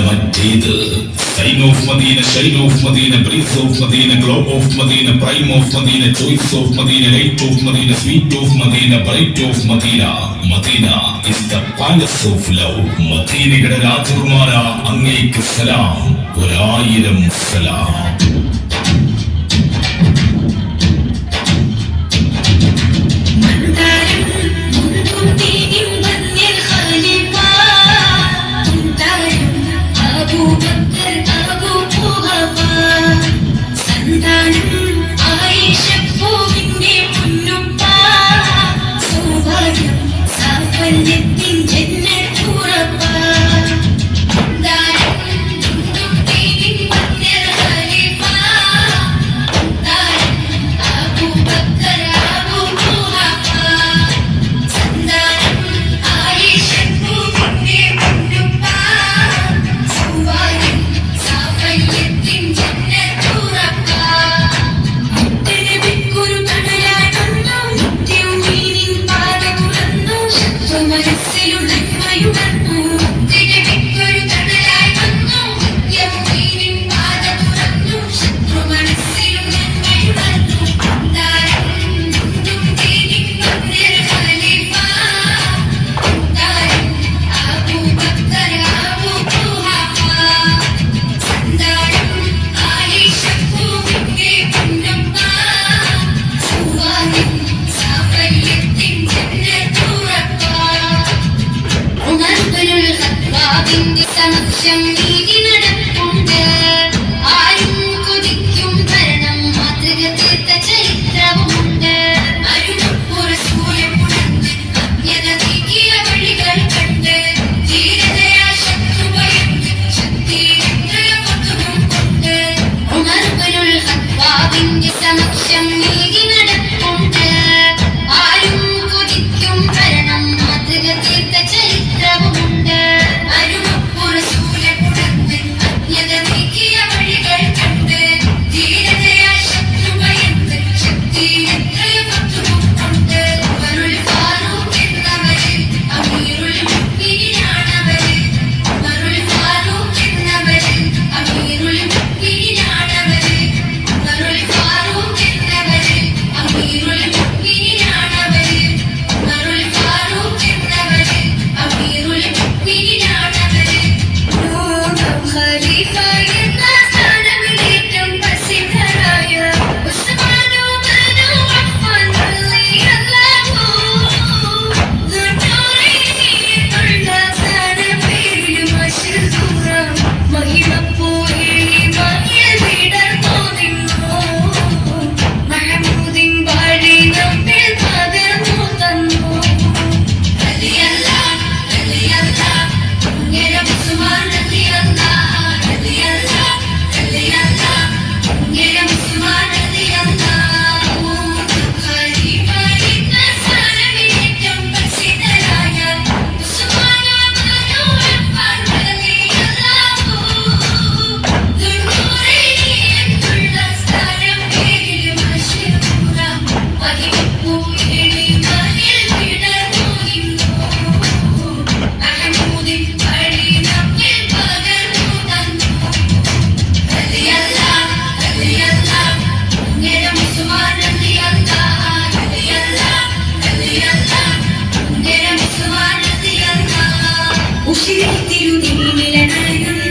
അള്ളാഹുവിന്റെ Majeed of Madina shine of Madina breeze of Madina globe of Madina prime of Madina choice of Madina light of Madina sweet of Madina bright of Madina Madina is the palace of love മദീനയുടെ രാജകുമാര അങ്ങേക്ക് സലാം. ഒരായിരം സലാം. சுமார் തിരുതിമിലനകം